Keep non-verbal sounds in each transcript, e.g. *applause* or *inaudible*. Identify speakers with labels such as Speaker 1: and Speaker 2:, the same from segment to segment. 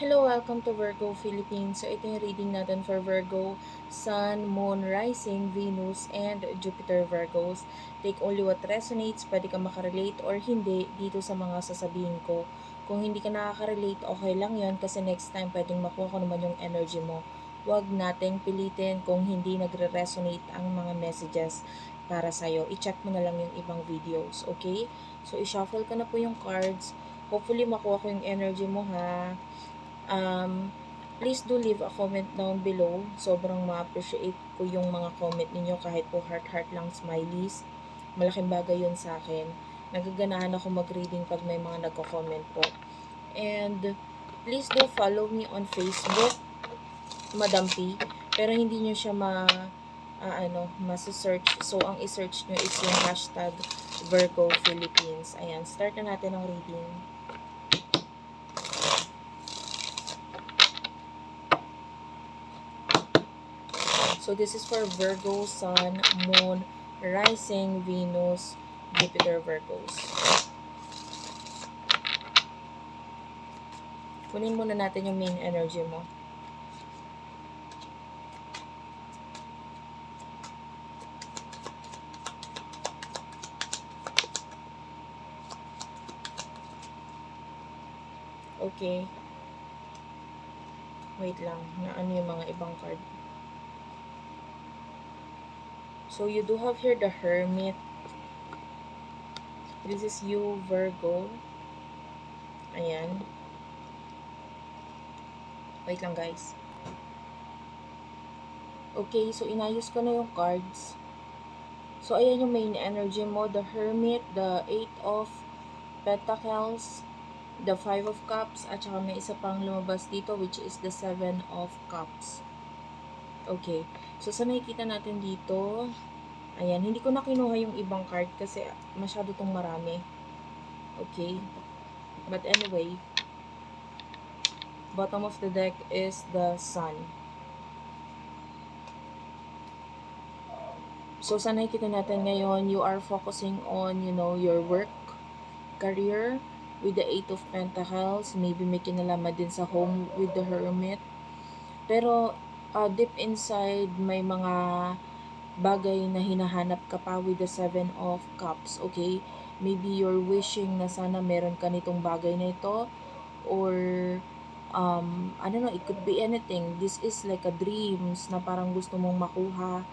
Speaker 1: Hello, welcome to Virgo Philippines. So, ito yung reading natin for Virgo, Sun, Moon, Rising, Venus, and Jupiter Virgos. Take only what resonates, pwede ka makarelate or hindi dito sa mga sasabihin ko. Kung hindi ka nakaka-relate, okay lang yon kasi next time pwedeng makuha ko naman yung energy mo. Huwag nating pilitin kung hindi nagre-resonate ang mga messages para sa'yo. I-check mo na lang yung ibang videos, okay? So, i-shuffle ka na po yung cards. Hopefully, makuha ko yung energy mo, ha? Um, please do leave a comment down below. Sobrang ma-appreciate ko yung mga comment ninyo kahit po heart-heart lang smileys. Malaking bagay yun sa akin. Nagaganahan ako mag-reading pag may mga nagko-comment po. And please do follow me on Facebook, Madam P. Pero hindi nyo siya ma ah, ano, masa-search. So, ang i-search nyo is yung hashtag Virgo Philippines. Ayan, start na natin ang reading. So, this is for Virgo, Sun, Moon, Rising, Venus, Jupiter, Virgos. Kunin muna natin yung main energy mo. Okay. Wait lang. Na ano yung mga ibang card. So, you do have here the Hermit. This is you, Virgo. Ayan. Wait lang, guys. Okay, so inayos ko na yung cards. So, ayan yung main energy mo. The Hermit, the Eight of Pentacles, the Five of Cups, at saka may isa pang lumabas dito, which is the Seven of Cups. Okay. So, sa nakikita natin dito, ayan, hindi ko na kinuha yung ibang card kasi masyado tong marami. Okay. But anyway, bottom of the deck is the Sun. So, sa nakikita natin ngayon, you are focusing on, you know, your work, career, with the Eight of Pentacles. Maybe may kinalaman din sa home with the Hermit. Pero, uh, deep inside, may mga bagay na hinahanap ka pa with the Seven of Cups, okay? Maybe you're wishing na sana meron ka nitong bagay na ito or um, I don't know, it could be anything. This is like a dreams na parang gusto mong makuha.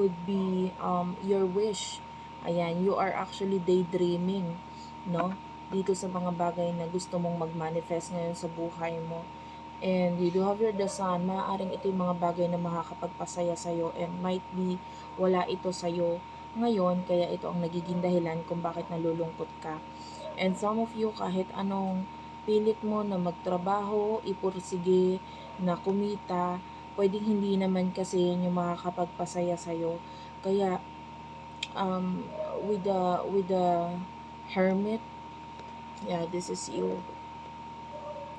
Speaker 1: Could be um, your wish. Ayan, you are actually daydreaming, no? Dito sa mga bagay na gusto mong mag-manifest ngayon sa buhay mo and you do have your the sun, maaaring ito yung mga bagay na makakapagpasaya sa'yo and might be wala ito sa'yo ngayon, kaya ito ang nagiging dahilan kung bakit nalulungkot ka. And some of you, kahit anong pilit mo na magtrabaho, ipursige, na kumita, pwedeng hindi naman kasi yun yung makakapagpasaya sa'yo. Kaya, um, with the, with the hermit, yeah, this is you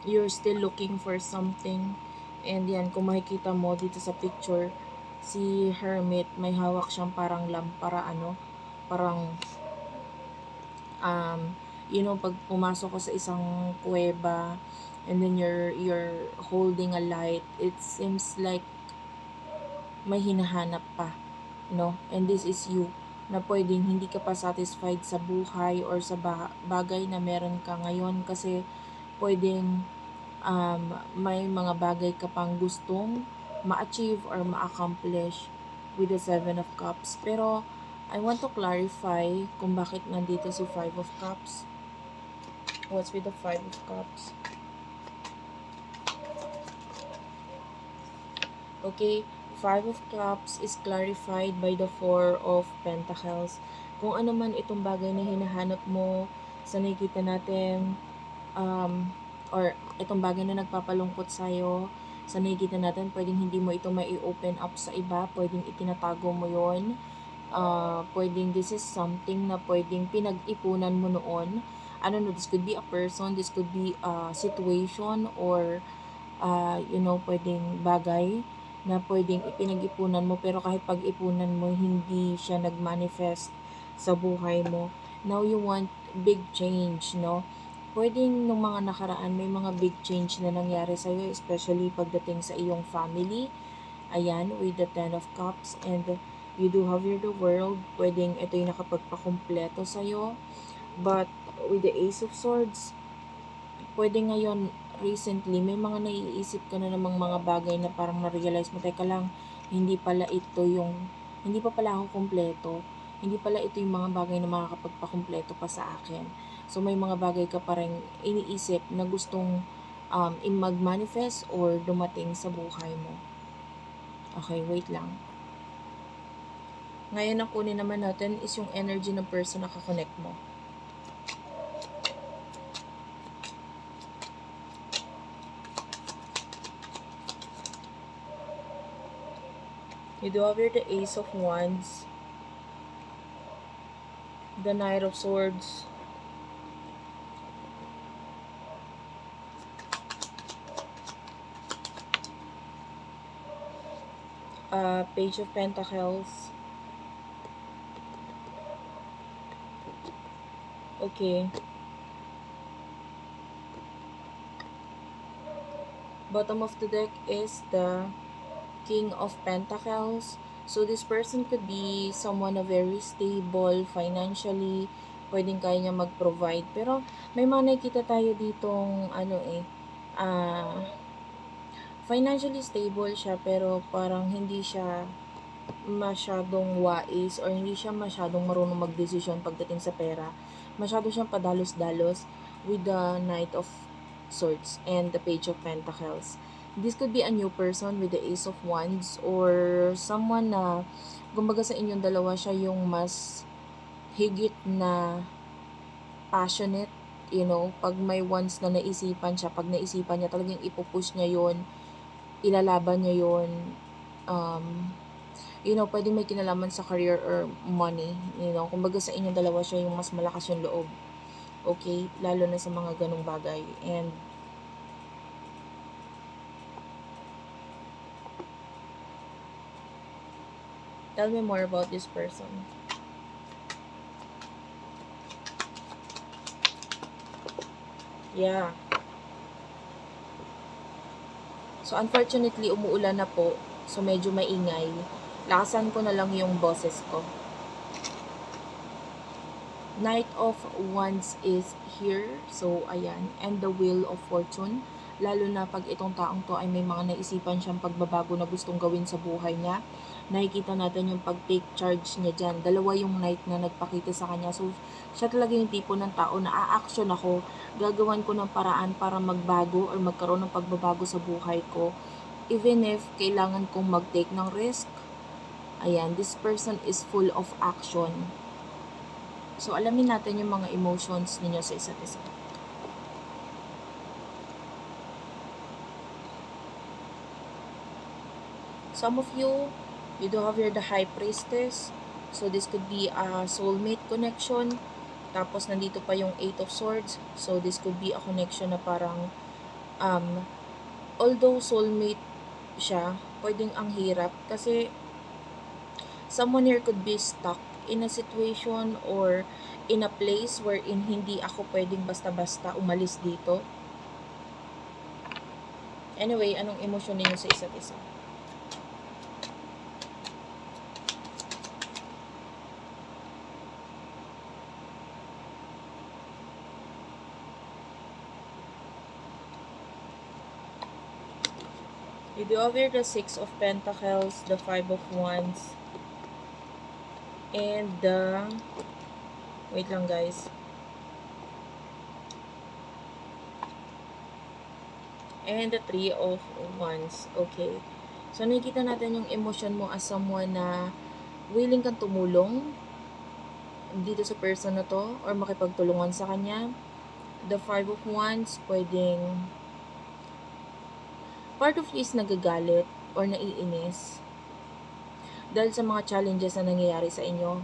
Speaker 1: you're still looking for something. And yan, kung makikita mo dito sa picture, si Hermit, may hawak siyang parang lampara, ano, parang, um, you know, pag pumasok ka sa isang kuweba, and then you're, you're holding a light, it seems like may hinahanap pa, no? And this is you, na pwedeng hindi ka pa satisfied sa buhay or sa bagay na meron ka ngayon kasi pwedeng um, may mga bagay ka pang gustong ma-achieve or ma-accomplish with the Seven of Cups. Pero, I want to clarify kung bakit nandito si Five of Cups. What's with the Five of Cups? Okay, Five of Cups is clarified by the Four of Pentacles. Kung ano man itong bagay na hinahanap mo, sa nakikita natin, um, or itong bagay na nagpapalungkot sa'yo, sa nakikita natin, pwedeng hindi mo ito mai open up sa iba, pwedeng itinatago mo yon uh, pwedeng this is something na pwedeng pinag-ipunan mo noon. Ano no, this could be a person, this could be a situation, or, uh, you know, pwedeng bagay na pwedeng ipinag-ipunan mo, pero kahit pag-ipunan mo, hindi siya nag-manifest sa buhay mo. Now you want big change, no? Pwedeng nung mga nakaraan may mga big change na nangyari sa'yo, especially pagdating sa iyong family. Ayan, with the Ten of Cups and you do have your the world, pwedeng ito yung nakapagpakumpleto sa'yo. But with the Ace of Swords, pwede ngayon, recently, may mga naiisip ka na namang mga bagay na parang na-realize mo, teka lang, hindi pala ito yung, hindi pa pala ako kumpleto. Hindi pala ito yung mga bagay na makakapagpakumpleto pa sa akin. So, may mga bagay ka pa rin iniisip na gustong um, mag-manifest or dumating sa buhay mo. Okay, wait lang. Ngayon, ang kunin naman natin is yung energy ng person na kakonect mo. You do have the Ace of Wands, the Knight of Swords, uh, Page of Pentacles. Okay. Bottom of the deck is the King of Pentacles. So, this person could be someone na very stable financially. Pwedeng kaya niya mag-provide. Pero, may mga nakikita tayo ditong, ano eh, ah, financially stable siya, pero parang hindi siya masyadong wais or hindi siya masyadong marunong magdesisyon pagdating sa pera. Masyado siyang padalos-dalos with the Knight of Swords and the Page of Pentacles. This could be a new person with the Ace of Wands or someone na kumbaga sa inyong dalawa siya yung mas higit na passionate you know, pag may wands na naisipan siya, pag naisipan niya, talagang ipupush niya yon ilalaban niya yon um, you know, pwede may kinalaman sa career or money, you know, kumbaga sa inyong dalawa siya yung mas malakas yung loob. Okay? Lalo na sa mga ganong bagay. And, Tell me more about this person. Yeah. So, unfortunately, umuulan na po. So, medyo maingay. Lakasan ko na lang yung boses ko. Knight of Wands is here. So, ayan. And the Wheel of Fortune. Lalo na pag itong taong to ay may mga naisipan siyang pagbabago na gustong gawin sa buhay niya nakikita natin yung pag-take charge niya dyan. Dalawa yung night na nagpakita sa kanya. So, siya talaga yung tipo ng tao na a-action ako, gagawan ko ng paraan para magbago or magkaroon ng pagbabago sa buhay ko. Even if kailangan kong mag-take ng risk, ayan, this person is full of action. So, alamin natin yung mga emotions ninyo sa isa't isa. Some of you You do have here the High Priestess. So, this could be a soulmate connection. Tapos, nandito pa yung Eight of Swords. So, this could be a connection na parang, um, although soulmate siya, pwedeng ang hirap. Kasi, someone here could be stuck in a situation or in a place wherein hindi ako pwedeng basta-basta umalis dito. Anyway, anong emosyon ninyo sa isa't isa? Do over the Six of Pentacles, the Five of Wands, and the... Wait lang guys. And the Three of Wands. Okay. So, nakikita natin yung emotion mo as someone na willing kang tumulong dito sa person na to or makipagtulungan sa kanya. The Five of Wands, pwedeng part of you is nagagalit or naiinis dahil sa mga challenges na nangyayari sa inyo.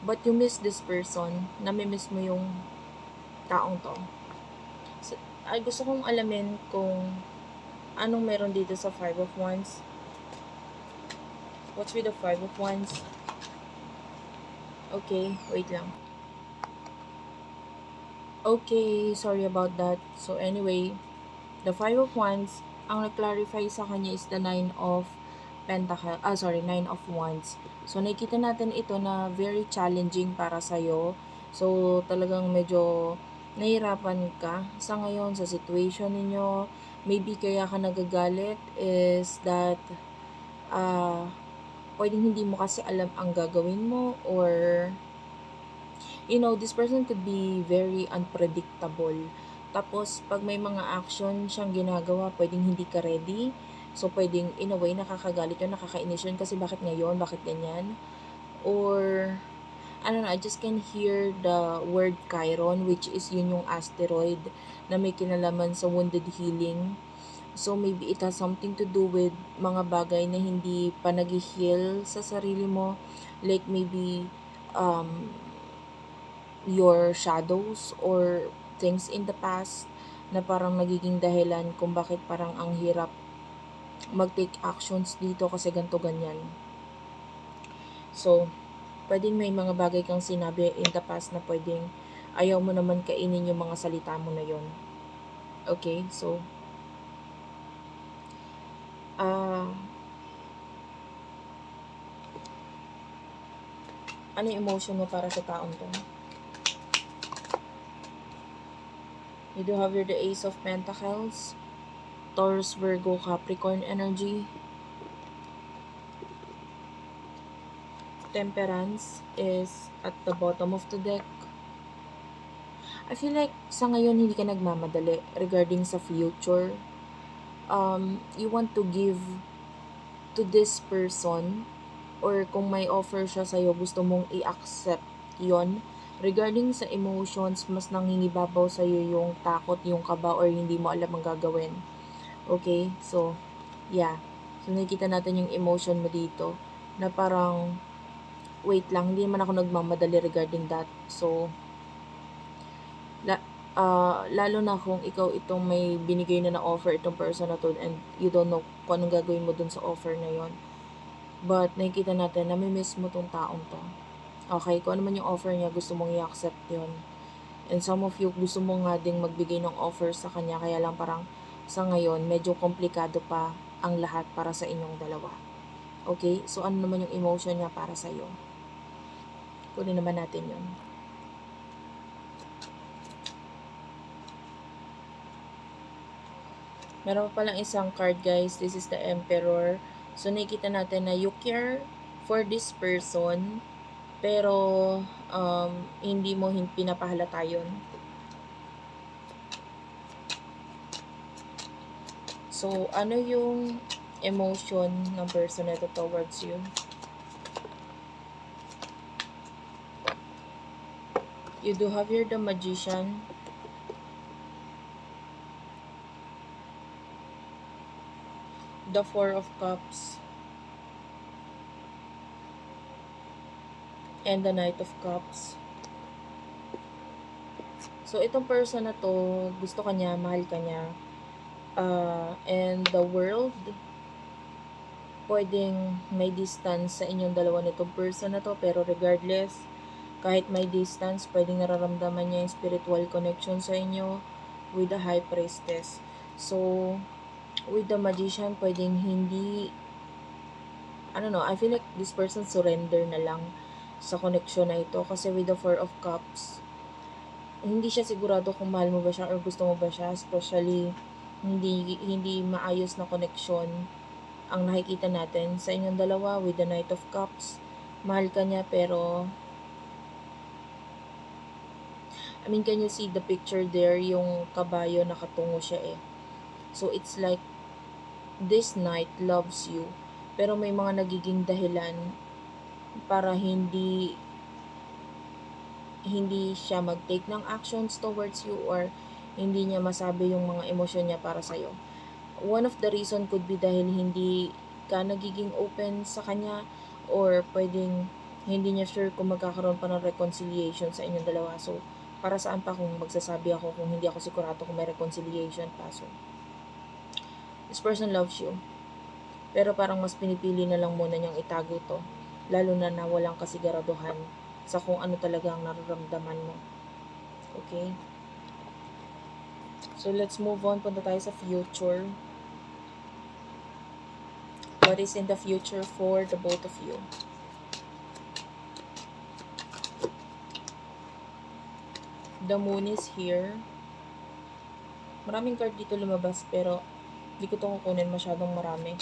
Speaker 1: But you miss this person, nami-miss mo yung taong to. So, ay gusto kong alamin kung anong meron dito sa Five of Wands. What's with the Five of Wands? Okay, wait lang. Okay, sorry about that. So anyway, the Five of Wands, ang nag-clarify sa kanya is the Nine of Pentacle, ah sorry, Nine of Wands. So nakikita natin ito na very challenging para sa'yo. So talagang medyo nahirapan ka sa ngayon sa situation ninyo. Maybe kaya ka nagagalit is that uh, pwedeng hindi mo kasi alam ang gagawin mo or you know, this person could be very unpredictable. Tapos, pag may mga action siyang ginagawa, pwedeng hindi ka ready. So, pwedeng, in a way, nakakagalit yun, nakakainis yun, kasi bakit ngayon, bakit ganyan? Or, I don't know, I just can hear the word Chiron, which is yun yung asteroid na may kinalaman sa wounded healing. So, maybe it has something to do with mga bagay na hindi pa nag-heal sa sarili mo. Like, maybe, um, your shadows or things in the past na parang nagiging dahilan kung bakit parang ang hirap mag-take actions dito kasi ganto ganyan. So, pwedeng may mga bagay kang sinabi in the past na pwedeng ayaw mo naman kainin yung mga salita mo na yon. Okay? So, ah, uh, ano yung emotion mo para sa taong to? You do have your the Ace of Pentacles, Taurus, Virgo, Capricorn energy. Temperance is at the bottom of the deck. I feel like sa ngayon hindi ka nagmamadali regarding sa future. Um, you want to give to this person or kung may offer siya sa'yo, gusto mong i-accept yon Regarding sa emotions, mas nangingibabaw sa iyo yung takot, yung kaba, or hindi mo alam ang gagawin. Okay? So, yeah. So, nakikita natin yung emotion mo dito na parang, wait lang, hindi naman ako nagmamadali regarding that. So, la, uh, lalo na kung ikaw itong may binigay na na offer itong person na to and you don't know kung anong gagawin mo dun sa offer na yon But, nakikita natin na may miss mo tong taong to. Okay, kung ano man yung offer niya, gusto mong i-accept yun. And some of you, gusto mo nga ding magbigay ng offer sa kanya, kaya lang parang sa ngayon, medyo komplikado pa ang lahat para sa inyong dalawa. Okay? So, ano naman yung emotion niya para sa iyo? Kunin naman natin yun. Meron pa palang isang card, guys. This is the Emperor. So, nakikita natin na you care for this person pero, um, hindi mo pinapahalata yun. So, ano yung emotion ng person na towards you? You do have here the magician. The four of cups. And the Knight of Cups. So, itong person na to, gusto ka niya, mahal ka niya. Uh, and the world, pwedeng may distance sa inyong dalawa nitong person na to, pero regardless, kahit may distance, pwedeng nararamdaman niya yung spiritual connection sa inyo with the High Priestess. So, with the Magician, pwedeng hindi, I don't know, I feel like this person surrender na lang sa connection na ito. Kasi with the Four of Cups, hindi siya sigurado kung mahal mo ba siya or gusto mo ba siya. Especially, hindi, hindi maayos na connection ang nakikita natin sa inyong dalawa with the Knight of Cups. Mahal ka niya pero I mean, can you see the picture there? Yung kabayo nakatungo siya eh. So, it's like, this knight loves you. Pero may mga nagiging dahilan para hindi hindi siya mag-take ng actions towards you or hindi niya masabi yung mga emosyon niya para sa'yo. One of the reason could be dahil hindi ka nagiging open sa kanya or pwedeng hindi niya sure kung magkakaroon pa ng reconciliation sa inyong dalawa. So, para saan pa kung magsasabi ako kung hindi ako sigurado kung may reconciliation pa. So, this person loves you. Pero parang mas pinipili na lang muna niyang itago to lalo na na walang kasiguraduhan sa kung ano talaga ang nararamdaman mo. Okay? So, let's move on. Punta tayo sa future. What is in the future for the both of you? The moon is here. Maraming card dito lumabas pero hindi ko ito kukunin masyadong marami.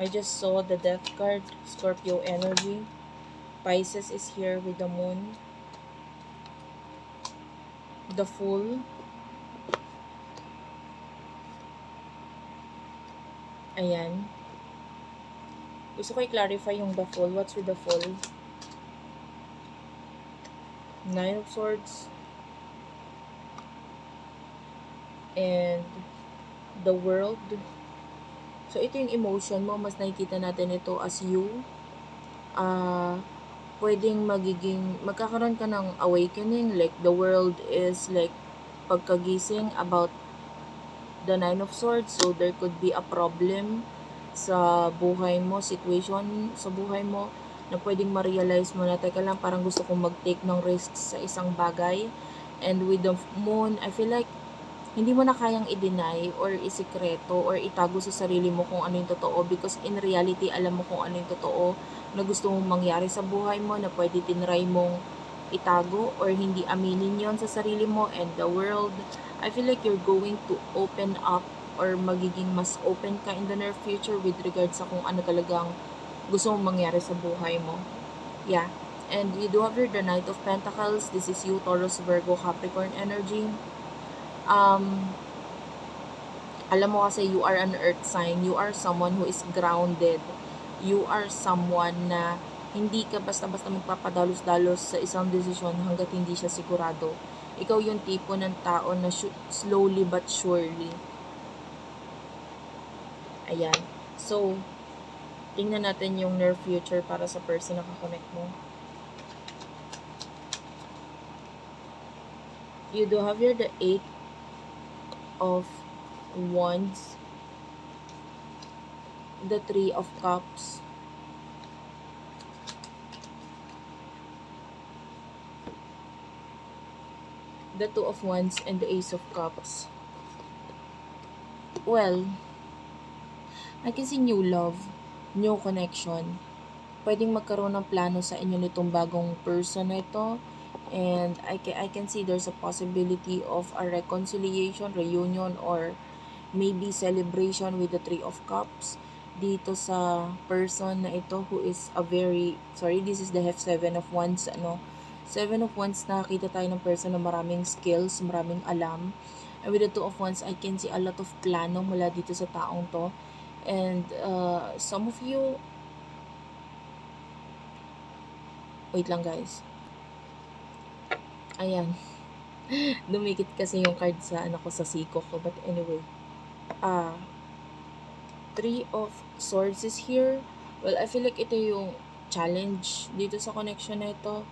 Speaker 1: I just saw the death card, Scorpio energy. Pisces is here with the moon. The Fool. Ayan. Gusto ko i-clarify yung The Fool. What's with the Fool? Nine of Swords. And the World. So, ito yung emotion mo. Mas nakikita natin ito as you. Ah... pwedeng magiging, magkakaroon ka ng awakening, like the world is like pagkagising about the Nine of Swords, so there could be a problem sa buhay mo, situation sa buhay mo, na pwedeng ma-realize mo na, teka lang, parang gusto kong mag-take ng risks sa isang bagay, and with the moon, I feel like, hindi mo na kayang i-deny or isikreto or itago sa sarili mo kung ano yung totoo because in reality, alam mo kung ano yung totoo na gusto mong mangyari sa buhay mo na pwede tinry mong itago or hindi aminin yon sa sarili mo and the world. I feel like you're going to open up or magiging mas open ka in the near future with regards sa kung ano talagang gusto mong mangyari sa buhay mo. Yeah. And you do have here the Knight of Pentacles. This is you, Taurus, Virgo, Capricorn energy. Um, alam mo kasi you are an earth sign. You are someone who is grounded you are someone na hindi ka basta-basta magpapadalos-dalos sa isang desisyon hanggat hindi siya sigurado. Ikaw yung tipo ng tao na slowly but surely. Ayan. So, tingnan natin yung near future para sa person na kakonect mo. You do have here the eight of wands the Three of Cups. The Two of Wands and the Ace of Cups. Well, I can see new love, new connection. Pwedeng magkaroon ng plano sa inyo nitong bagong person na ito. And I can, I can see there's a possibility of a reconciliation, reunion, or maybe celebration with the Three of Cups dito sa person na ito who is a very, sorry, this is the F7 of Wands, ano, Seven of Wands, nakakita tayo ng person na maraming skills, maraming alam. And with the Two of Wands, I can see a lot of plano mula dito sa taong to. And uh, some of you, wait lang guys. Ayan. *laughs* Dumikit kasi yung card sa ano ko sa siko ko. But anyway, ah, uh, Three of Swords is here. Well, I feel like ito yung challenge dito sa connection na ito.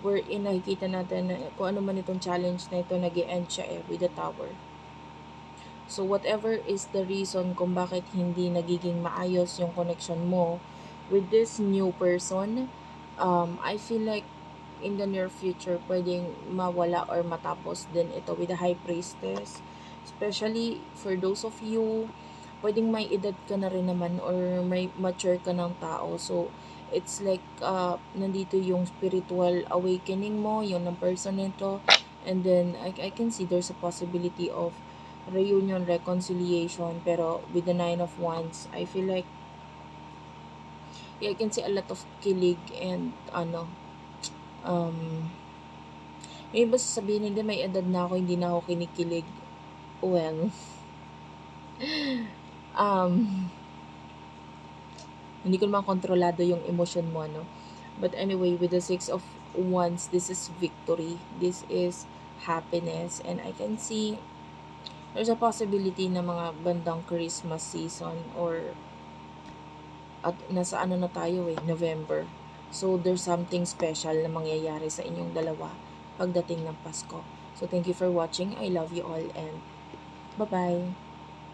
Speaker 1: Wherein nakikita natin na kung ano man itong challenge na ito, nag end siya eh, with the tower. So, whatever is the reason kung bakit hindi nagiging maayos yung connection mo with this new person, um, I feel like in the near future, pwedeng mawala or matapos din ito with the High Priestess. Especially for those of you pwedeng may edad ka na rin naman or may mature ka ng tao. So, it's like, uh, nandito yung spiritual awakening mo, yung ng person nito. And then, I, I can see there's a possibility of reunion, reconciliation. Pero, with the Nine of Wands, I feel like, yeah, I can see a lot of kilig and, ano, um, may iba sasabihin, hindi, may edad na ako, hindi na ako kinikilig. Well, *laughs* um, hindi ko naman kontrolado yung emotion mo, no? But anyway, with the Six of Wands, this is victory. This is happiness. And I can see there's a possibility na mga bandang Christmas season or at nasa ano na tayo eh, November. So, there's something special na mangyayari sa inyong dalawa pagdating ng Pasko. So, thank you for watching. I love you all and bye-bye.